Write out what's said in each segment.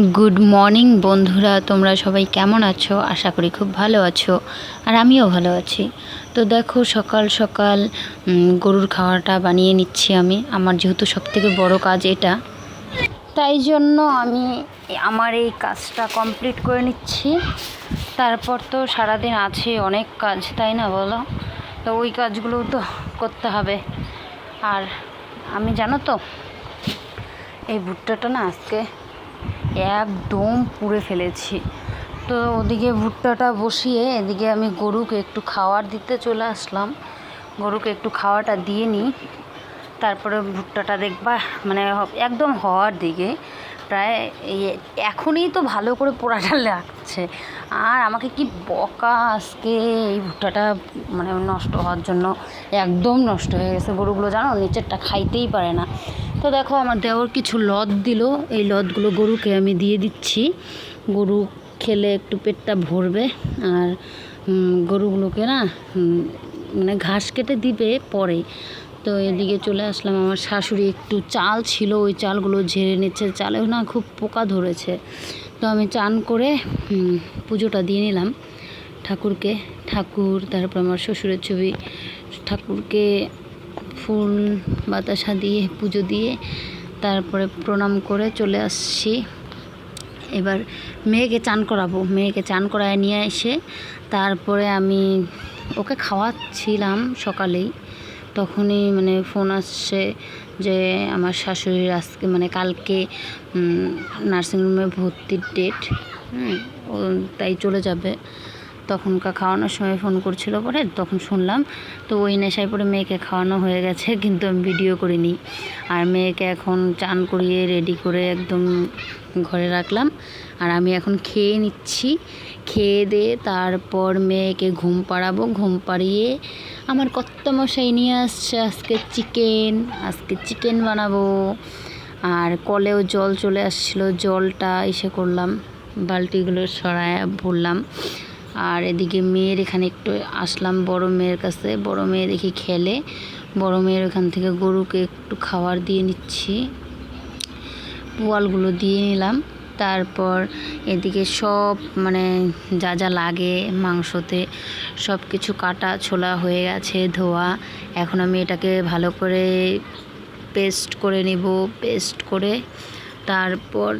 Good morning বন্ধুরা। তোমরা সবাই কেমন আছো? আশা করি খুব ভালো আছো আর আমিও ভালো আছি। তো দেখো, সকাল সকাল গরুর খাওয়াটা বানিয়ে নিচ্ছি আমি। আমার যেহেতু সবথেকে বড় কাজ এটা। তাই জন্য আমি আমার এই কাজটা কমপ্লিট করে নিচ্ছি। তারপর তো সারাদিন আছে অনেক কাজ, তাই না বলো? তো ওই কাজগুলোও তো করতে হবে। আর আমি জানো তো, এই ভুট্টাটা না আজকে একদম পুড়ে ফেলেছি। তো ওদিকে ভুট্টাটা বসিয়ে এদিকে আমি গরুকে একটু খাওয়ার দিতে চলে আসলাম। গরুকে একটু খাওয়াটা দিয়ে নিই। তারপরে ভুট্টাটা দেখবা মানে একদম হওয়ার দিকে। প্রায় এই এখনই তো ভালো করে পোড়াটা লাগছে। আর আমাকে কি বকা আজকে এই ভুট্টাটা মানে নষ্ট হওয়ার জন্য, একদম নষ্ট হয়ে গেছে গরুগুলো। জানো, নিচেরটা খাইতেই পারে না। তো দেখো, আমার দেওয়ার কিছু লদ দিল। এই লদগুলো গরুকে আমি দিয়ে দিচ্ছি। গরু খেলে একটু পেটটা ভরবে। আর গরুগুলোকে না মানে ঘাস কেটে দিবে পরে। তো এদিকে চলে আসলাম। আমার শাশুড়ি একটু চাল ছিল, ওই চালগুলো ঝেড়ে নিচ্ছে। চালেও না খুব পোকা ধরেছে। তো আমি চান করে পুজোটা দিয়ে নিলাম ঠাকুরকে। ঠাকুর, তারপর আমার শ্বশুরের ছবি। ঠাকুরকে ফুল বাতাসা দিয়ে, পুজো দিয়ে তারপরে প্রণাম করে চলে আসছি। এবার মেয়েকে চান করাবো। মেয়েকে চান করায় নিয়ে এসে তারপরে আমি ওকে খাওয়াচ্ছিলাম সকালেই। তখনই মানে ফোন আসছে যে আমার শাশুড়ির আজকে মানে কালকে নার্সিংহোমে ভর্তির ডেট তাই চলে যাবে। তখনকার খাওয়ানোর সময় ফোন করছিল পরে, তখন শুনলাম। তো ওই নেশায় পরে মেয়েকে খাওয়ানো হয়ে গেছে, কিন্তু আমি ভিডিও করিনি। আর মেয়েকে এখন চান করিয়ে রেডি করে একদম ঘরে রাখলাম। আর আমি এখন খেয়ে নিচ্ছি। খেয়ে দিয়ে তারপর মেয়েকে ঘুম পাড়াবো। ঘুম পাড়িয়ে আমার কত মশাই নিয়ে আসছে আজকে চিকেন আজকে চিকেন বানাবো। আর কলেও জল চলে আসছিল, জলটা এসে করলাম। বালতিগুলো সরায় ভরলাম আর এদিকে মেয়ের এখানে একটু আসলাম, বড় মেয়ের কাছে। বড় মেয়ে দেখি খেলে। বড় মেয়ের ওখান থেকে গরুকে একটু খাবার দিয়ে নিচ্ছি। পোয়ালগুলো দিয়ে নিলাম। তারপর এদিকে সব মানে যা যা লাগে মাংসতে সব কিছু কাটা ছোলা হয়ে গেছে, ধোয়া। এখন আমি এটাকে ভালো করে পেস্ট করে নিব, পেস্ট করে। তারপর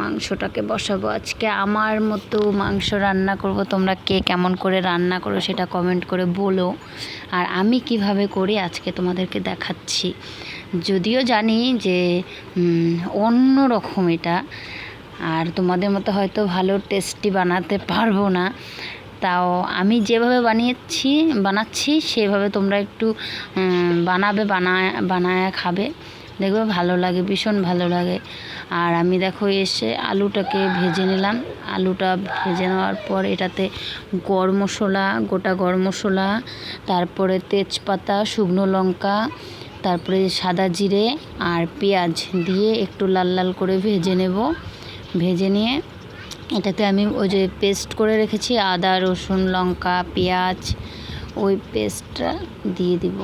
মাংসটাকে বসাবো। আজকে আমার মতো মাংস রান্না করব, তোমরা কে কেমন করে রান্না করো সেটা কমেন্ট করে বলো। আর আমি কীভাবে করি আজকে তোমাদেরকে দেখাচ্ছি। যদিও জানি যে অন্য রকম এটা, আর তোমাদের মতো হয়তো ভালো টেস্টি বানাতে পারব না। তাও আমি যেভাবে বানিয়েছি, বানাচ্ছি, সেভাবে তোমরা একটু বানাবে, বানায় বানায় খাবে। দেখবে ভালো লাগে, ভীষণ ভালো লাগে। আর আমি দেখো এসে আলুটাকে ভেজে নিলাম। আলুটা ভেজে নেওয়ার পর এটাতে গরম মশলা, গোটা গরম মশলা, তারপরে তেজপাতা, শুকনো লঙ্কা, তারপরে সাদা জিরে আর পেঁয়াজ দিয়ে একটু লাল লাল করে ভেজে নেব। ভেজে নিয়ে এটাতে আমি ওই যে পেস্ট করে রেখেছি, আদা, রসুন, লঙ্কা, পেঁয়াজ, ওই পেস্টটা দিয়ে দিব।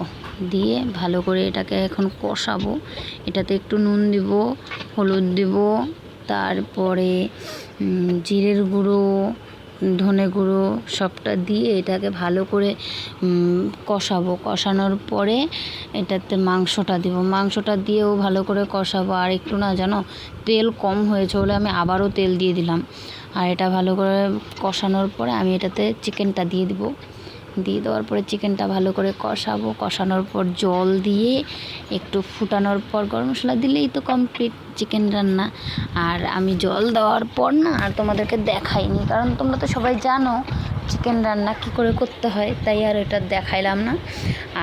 দিয়ে ভালো করে এটাকে এখন কষাবো। এটাতে একটু নুন দিব, হলুদ দিব, তারপরে জিরের গুঁড়ো, ধনে গুঁড়ো সবটা দিয়ে এটাকে ভালো করে কষাবো। কষানোর পরে এটাতে মাংসটা দিব। মাংসটা দিয়েও ভালো করে কষাবো। আর একটু না জানো, তেল কম হয়েছে বলে আমি আবারও তেল দিয়ে দিলাম। আর এটা ভালো করে কষানোর পরে আমি এটাতে চিকেনটা দিয়ে দিব। দিয়ে দেওয়ার পরে চিকেনটা ভালো করে কষাবো। কষানোর পর জল দিয়ে একটু ফুটানোর পর গরম মশলা দিলেই তো কমপ্লিট চিকেন রান্না। আর আমি জল দেওয়ার পর না আর তোমাদেরকে দেখাইনি। কারণ তোমরা তো সবাই জানো চিকেন রান্না কী করে করতে হয়, তাই আর এটা দেখাইলাম না।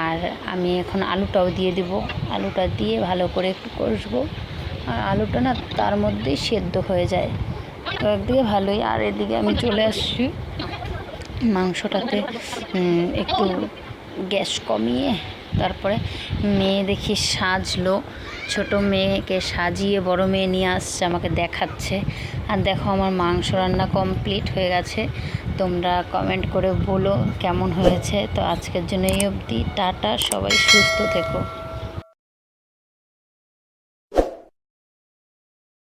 আর আমি এখন আলুটাও দিয়ে দিব। আলুটা দিয়ে ভালো করে একটু কষবো। আর আলুটা না তার মধ্যেই সেদ্ধ হয়ে যায়। তো একদিকে ভালোই, আর এদিকে আমি চলে আসছি। মাংসটাতে একটু গ্যাস কমিয়ে তারপরে মেয়ে দেখি সাজলো। ছোট মেয়েকে সাজিয়ে বড় মেয়ে নিয়ে আসছে, আমাকে দেখাচ্ছে। আর দেখো আমার মাংস রান্না কমপ্লিট হয়ে গেছে। তোমরা কমেন্ট করে বলো কেমন হয়েছে। তো আজকের জন্য এই অবধি। টাটা, সবাই সুস্থ থেকো।